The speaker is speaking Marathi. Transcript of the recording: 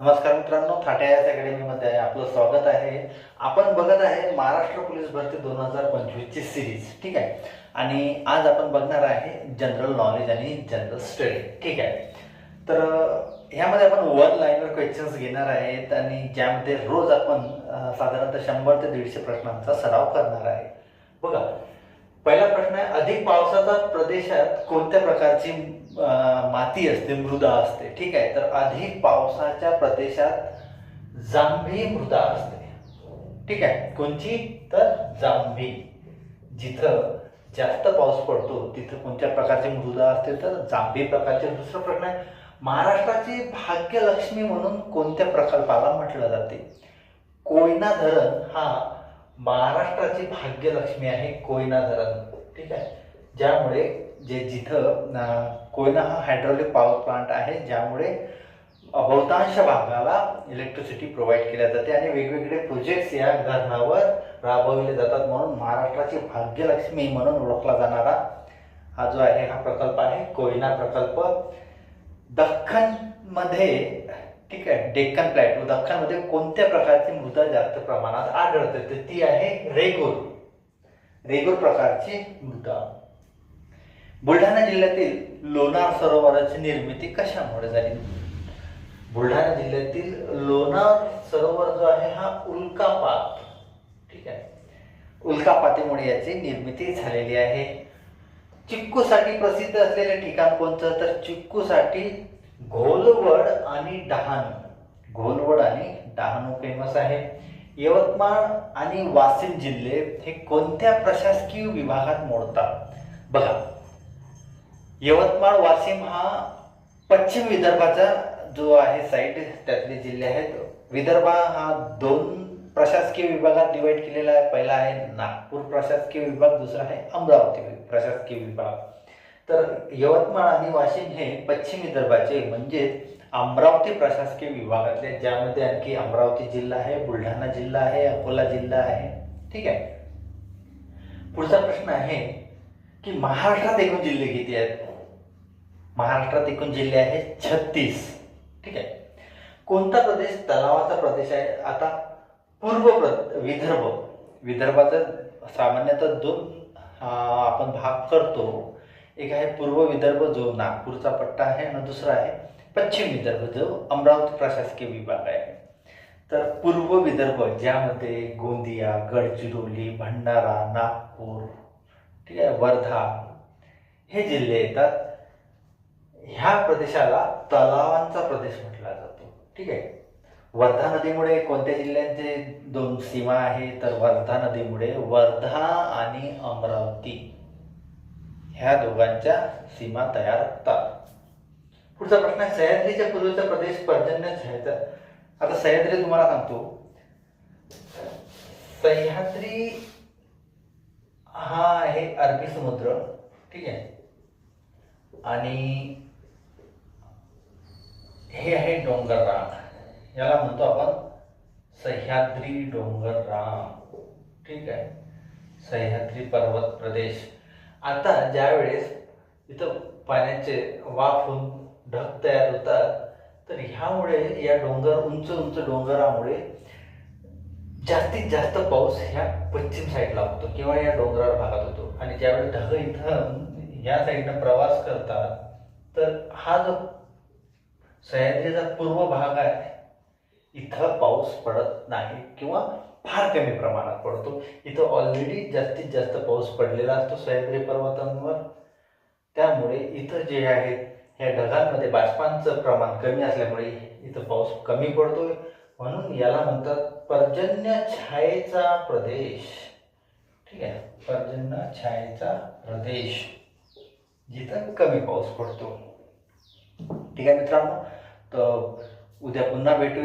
नमस्कार मित्रांनो थाट्यास अकॅडमीमध्ये आपलं स्वागत आहे. आपण बघत आहे महाराष्ट्र पोलीस भरती दोन हजार पंचवीसची सिरीज ठीक आहे? आणि आज आपण बघणार आहे जनरल नॉलेज आणि जनरल स्टडी ठीक आहे? तर ह्यामध्ये आपण वन लाईनवर क्वेश्चन्स घेणार आहेत आणि ज्यामध्ये रोज आपण साधारणतः शंभर ते दीडशे प्रश्नांचा सराव करणार आहे. बघा. पहिला प्रश्न आहे अधिक पावसाचा प्रदेशात कोणत्या प्रकारची माती असते मृदा असते? ठीक आहे तर अधिक पावसाच्या प्रदेशात जांभी मृदा असते. ठीक आहे कोणची? तर जांभी. जिथं जास्त पाऊस पडतो तिथं कोणत्या प्रकारची मृदा असते? तर जांभी प्रकारचे. दुसरा प्रश्न आहे महाराष्ट्राची भाग्यलक्ष्मी म्हणून कोणत्या प्रकल्पाला म्हटलं जाते? कोयना धरण हा महाराष्ट्राची भाग्यलक्ष्मी आहे कोयना धरण. ठीक आहे? ज्यामुळे जे जिथं कोयना हा हायड्रॉलिक पॉवर प्लांट आहे ज्यामुळे बहुतांश भागाला इलेक्ट्रिसिटी प्रोव्हाइड केल्या जाते आणि वेगवेगळे प्रोजेक्ट्स या धरणावर राबवले जातात म्हणून महाराष्ट्राची भाग्यलक्ष्मी म्हणून ओळखला जाणारा हा जो आहे हा प्रकल्प आहे कोयना प्रकल्प. दख्खनमध्ये ठीक आहे. डेक्कन प्लॅटो दख्खनमध्ये कोणत्या प्रकारची मृदा जास्त प्रमाणात आढळते? तर ती आहे रेगूर. रेगूर प्रकारची मृदा. बुलढाणा जिल्ह्यातील लोणार सरोवराची निर्मिती कशामुळे झाली? बुलढाणा जिल्ह्यातील लोणार सरोवर जो आहे हा उल्कापात. ठीक आहे. उल्कापातीमुळे याची निर्मिती झालेली आहे. चिक्कूसाठी प्रसिद्ध असलेले ठिकाण कोणतं? तर चिक्कूसाठी घोलवड आणि डहाणू. घोलवड आणि डहाणू फेमस आहे. यवतमाळ आणि वाशिम जिल्हे हे कोणत्या प्रशासकीय विभागात मोडतात? बघा यवतमाळ वाशिम हा पश्चिम विदर्भाचा जो आहे साईड त्यातले जिल्हे आहेत. विदर्भ हा दोन प्रशासकीय विभागात डिवाइड केलेला आहे. पहिला आहे नागपूर प्रशासकीय विभाग दुसरा आहे अमरावती प्रशासकीय विभाग. तर यवतमाळ आणि वाशिम हे पश्चिम विदर्भाचे म्हणजे अमरावती प्रशासकीय विभागातले ज्यामध्ये आणखी अमरावती जिल्हा आहे बुलढाणा जिल्हा आहे अकोला जिल्हा आहे. ठीक आहे? पुढचा प्रश्न आहे की महाराष्ट्रात एकूण जिल्हे किती आहेत? महाराष्ट्रात एकूण जिल्हे आहेत छत्तीस. ठीक आहे? कोणता प्रदेश तलावाचा प्रदेश आहे? आता पूर्व प्र विदर्भ. विदर्भाचा सामान्यतः दोन आपण भाग करतो. एक आहे पूर्व विदर्भ जो नागपूरचा पट्टा आहे आणि दुसरा आहे पश्चिम विदर्भ जो अमरावती प्रशासकीय विभाग आहे. तर पूर्व विदर्भ ज्यामध्ये गोंदिया गडचिरोली भंडारा नागपूर ठीक आहे वर्धा हे जिल्हे येतात. ह्या प्रदेशाला तलावांचा प्रदेश म्हटला जातो ठीक आहे. वर्धा नदीमुळे कोणत्या जिल्ह्यांचे दोन सीमा आहे? तर वर्धा नदीमुळे वर्धा आणि अमरावती. ह्या दोघांच्या सीमा तयार होतात. पुढचा प्रश्न आहे सह्याद्रीच्या पूर्वेचा प्रदेश पर्जन्य छायाचा. आता सह्याद्री तुम्हाला सांगतो. सह्याद्री हा आहे अरबी समुद्र ठीक आहे? आणि हे आहे डोंगररांग. याला म्हणतो आपण सह्याद्री डोंगररांग ठीक आहे? सह्याद्री पर्वत प्रदेश. आता ज्यावेळेस इथं पाण्याचे वाफ होऊन ढग तयार होतात तर ह्यामुळे या डोंगर उंच उंच डोंगरामुळे जास्तीत जास्त पाऊस ह्या पश्चिम साईडला होतो किंवा या डोंगराळ भागात होतो. आणि ज्यावेळी ढग इथं ह्या साईडनं प्रवास करतात तर हा जो सह्याद्रीचा पूर्व भाग आहे इथं पाऊस पडत नाही किंवा फार कमी प्रमाणात पडतो. इथं ऑलरेडी जास्तीत जास्त पाऊस पडलेला असतो सह्याद्री पर्वतांवर. त्यामुळे इथं जे आहे ह्या ढगांमध्ये बाष्पांचं प्रमाण कमी असल्यामुळे इथं पाऊस कमी पडतोय. म्हणून याला म्हणतात पर्जन्य छायेचा प्रदेश. ठीक आहे? पर्जन्य छायेचा प्रदेश. जिथं कमी पाऊस पडतो. ठीक आहे मित्रांनो? तर उद्या पुन्हा भेटूया.